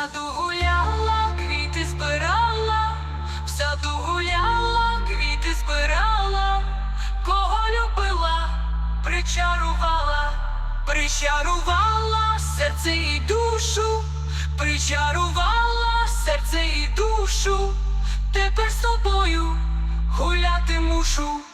саду гуляла, квіти збирала, в саду гуляла, квіти збирала, кого любила, причарувала, причарувала серце і душу, причарувала серце і душу, тепер з тобою гуляти мушу.